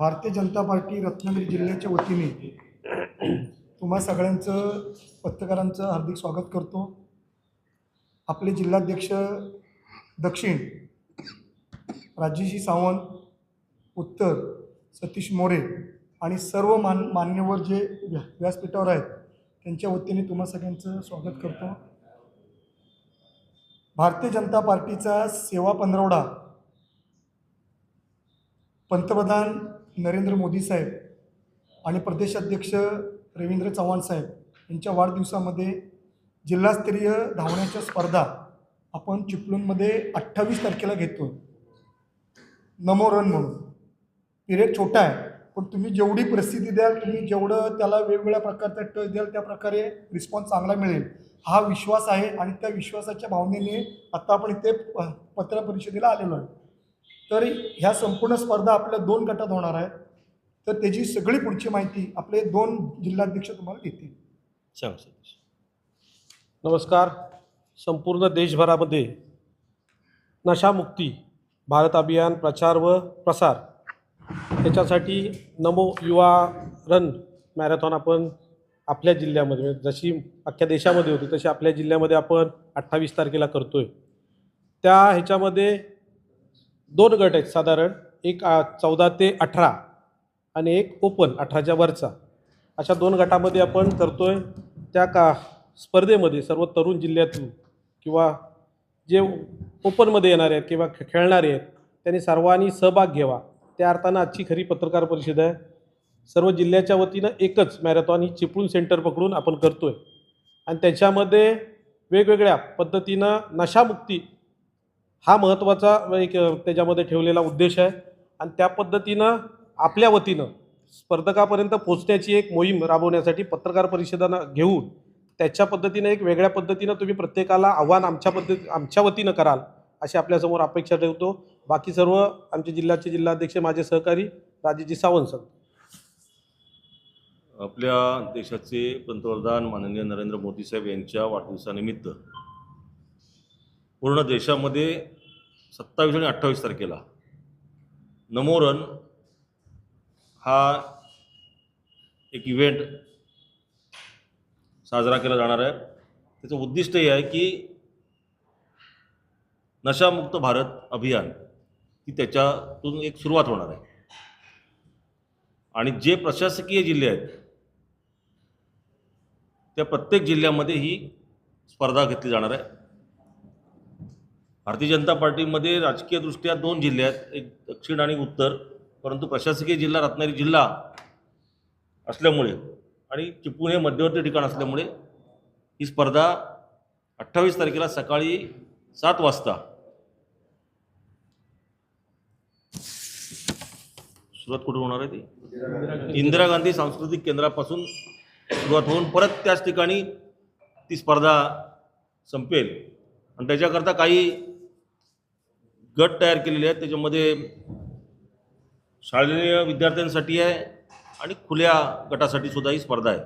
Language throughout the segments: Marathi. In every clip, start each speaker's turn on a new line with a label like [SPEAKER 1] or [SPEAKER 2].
[SPEAKER 1] भारतीय जनता पार्टी रत्नागिरी जिल्ह्याच्या वतीने तुम्हा सगळ्यांचं पत्रकारांचं हार्दिक स्वागत करतो. आपले जिल्हाध्यक्ष दक्षिण राजेशी सावंत उत्तर सतीश मोरे आणि सर्व मान मान्यवर जे व्या व्यासपीठावर आहेत त्यांच्या वतीने तुम्हा सगळ्यांचं स्वागत करतो. भारतीय जनता पार्टीचा सेवा पंधरवडा पंतप्रधान नरेंद्र मोदी साहेब आणि प्रदेशाध्यक्ष रवींद्र चव्हाण साहेब यांच्या वाढदिवसामध्ये जिल्हास्तरीय धावण्याच्या स्पर्धा आपण चिपळूणमध्ये अठ्ठावीस तारखेला घेतो. नमो रन म्हणून. पिरियड छोटा आहे पण तुम्ही जेवढी प्रसिद्धी द्याल तुम्ही जेवढं त्याला वेगवेगळ्या प्रकारचा टच द्याल त्या प्रकारे रिस्पॉन्स चांगला मिळेल. हा विश्वास आहे आणि त्या विश्वासाच्या भावनेने आत्ता आपण इथे प पत्र परिषदेला आलेलो आहे. तर ह्या संपूर्ण स्पर्धा आपल्या दोन गटात होणार आहेत. तर त्याची सगळी पुढची माहिती आपले दोन जिल्हाध्यक्ष तुम्हाला देतील.
[SPEAKER 2] सांग नमस्कार. संपूर्ण देशभरामध्ये नशामुक्ती भारत अभियान प्रचार व प्रसार याच्यासाठी नमो युवा रन मॅरेथॉन आपण आपल्या जिल्ह्यामध्ये म्हणजे जशी अख्ख्या देशामध्ये होती तशी आपल्या जिल्ह्यामध्ये आपण अठ्ठावीस तारखेला करतो आहे त्या ह्याच्यामध्ये दोन गट आहेत साधारण. एक चौदा ते अठरा आणि एक ओपन अठराच्या वरचा. अशा दोन गटामध्ये आपण करतो आहे त्या का स्पर्धेमध्ये सर्व तरुण जिल्ह्यातून किंवा जे ओपनमध्ये येणारे आहेत किंवा खेळणारे आहेत त्यांनी सर्वांनी सहभाग घ्यावा. त्या अर्थानं आजची खरी पत्रकार परिषद आहे. सर्व जिल्ह्याच्या वतीनं एकच मॅरेथॉन ही चिपळूण सेंटर पकडून आपण करतो आहे आणि त्याच्यामध्ये वेगवेगळ्या पद्धतीनं नशामुक्ती हा महत्त्वाचा एक त्याच्यामध्ये ठेवलेला उद्देश आहे. आणि त्या पद्धतीनं आपल्या वतीनं स्पर्धकापर्यंत पोचण्याची एक मोहीम राबवण्यासाठी पत्रकार परिषदांना घेऊन त्याच्या पद्धतीनं एक वेगळ्या पद्धतीनं तुम्ही प्रत्येकाला आव्हान आमच्या पद्धती आमच्या वतीनं कराल अशी आपल्यासमोर अपेक्षा ठेवतो. बाकी सर्व आमचे जिल्ह्याचे जिल्हाध्यक्ष माझे सहकारी राजेजी सावंत सर.
[SPEAKER 3] आपल्या देशाचे पंतप्रधान माननीय नरेंद्र मोदी साहेब यांच्या वाढदिवसानिमित्त पूर्ण देशामध्ये सत्तावीस आणि अठ्ठावीस तारखेला नमो रन हा एक इव्हेंट साजरा केला जाणार आहे. त्याचं उद्दिष्ट हे आहे की नशामुक्त भारत अभियान ही त्याच्यातून एक सुरुवात होणार आहे. आणि जे प्रशासकीय जिल्हे आहेत त्या प्रत्येक जिल्ह्यामध्ये ही स्पर्धा घेतली जाणार आहे. भारतीय जनता पार्टीमध्ये राजकीयदृष्ट्या दोन जिल्हे आहेत एक दक्षिण आणि उत्तर. परंतु प्रशासकीय जिल्हा रत्नागिरी जिल्हा असल्यामुळे आणि चिपळूण हे मध्यवर्ती ठिकाण असल्यामुळे ही स्पर्धा अठ्ठावीस तारखेला सकाळी सात वाजता. सुरुवात कुठे होणार आहे ती? इंदिरा गांधी सांस्कृतिक केंद्रापासून सुरुवात होऊन परत त्याच ठिकाणी ती स्पर्धा संपेल. आणि त्याच्याकरता काही गट तयार केलेले आहेत. त्याच्यामध्ये शालेय विद्यार्थ्यांसाठी आहे आणि खुल्या गटासाठी सुद्धा ही स्पर्धा आहे.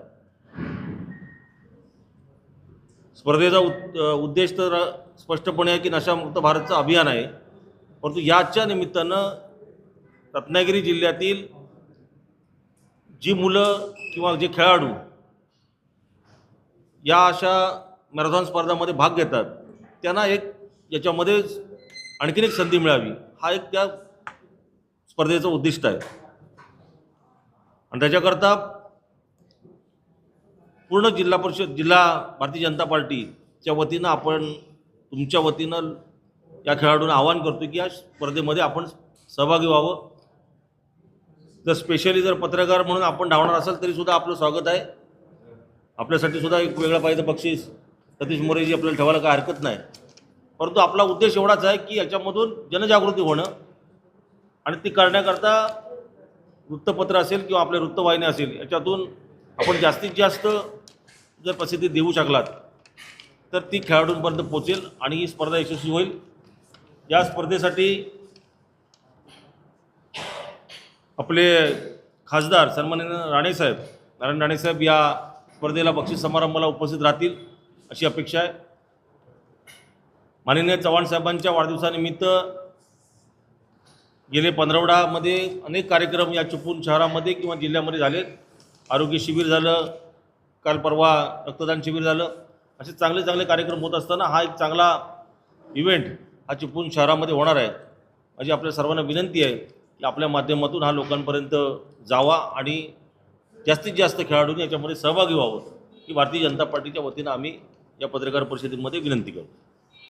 [SPEAKER 3] स्पर्धेचा उद्देश तर स्पष्टपणे आहे की नशामुक्त भारतचं अभियान आहे. परंतु याच्या निमित्तानं रत्नागिरी जिल्ह्यातील जी मुलं किंवा जे खेळाडू या अशा मॅरेथॉन स्पर्धामध्ये भाग घेतात त्यांना एक याच्यामध्ये आणखीन एक संधी मिळावी हा एक त्या स्पर्धेचं उद्दिष्ट आहे. आणि त्याच्याकरता पूर्ण जिल्हा परिषद जिल्हा भारतीय जनता पार्टीच्या वतीनं आपण तुमच्या वतीनं या खेळाडूंना आवाहन करतो की या स्पर्धेमध्ये आपण सहभागी व्हावं. जर स्पेशली जर पत्रकार म्हणून आपण धावणार असाल तरीसुद्धा आपलं स्वागत आहे. आपल्यासाठी सुद्धा एक वेगळं पाहिजे बक्षीस. सतीश मोरेजी आपल्याला ठेवायला काय हरकत नाही. परंतु आपला उद्देश एवढाच आहे की याच्यामधून जनजागृती होणं आणि ती करण्याकरता वृत्तपत्र असेल किंवा आपल्या वृत्तवाहिनी असेल याच्यातून आपण जास्तीत जास्त जर प्रसिद्धी देऊ शकलात तर ती खेळाडूंपर्यंत पोचेल आणि ही स्पर्धा यशस्वी होईल. या स्पर्धेसाठी आपले खासदार सन्माननीय राणेसाहेब नारायण राणेसाहेब या स्पर्धेला बक्षीस समारंभाला उपस्थित राहतील अशी अपेक्षा आहे. माननीय चव्हाण साहेबांच्या वाढदिवसानिमित्त गेले पंधरवडामध्ये अनेक कार्यक्रम या चिपळूण शहरामध्ये किंवा जिल्ह्यामध्ये झालेत आरोग्य शिबिर झालं काल परवा रक्तदान शिबिर झालं. असे चांगले चांगले कार्यक्रम होत असताना हा एक चांगला इव्हेंट हा चिपळूण शहरामध्ये होणार आहे. माझी आपल्या सर्वांना विनंती आहे की आपल्या माध्यमातून हा लोकांपर्यंत जावा आणि जास्तीत जास्त खेळाडूंनी याच्यामध्ये सहभागी व्हावं. ही भारतीय जनता पार्टीच्या वतीनं आम्ही या पत्रकार परिषदेमध्ये विनंती करतो.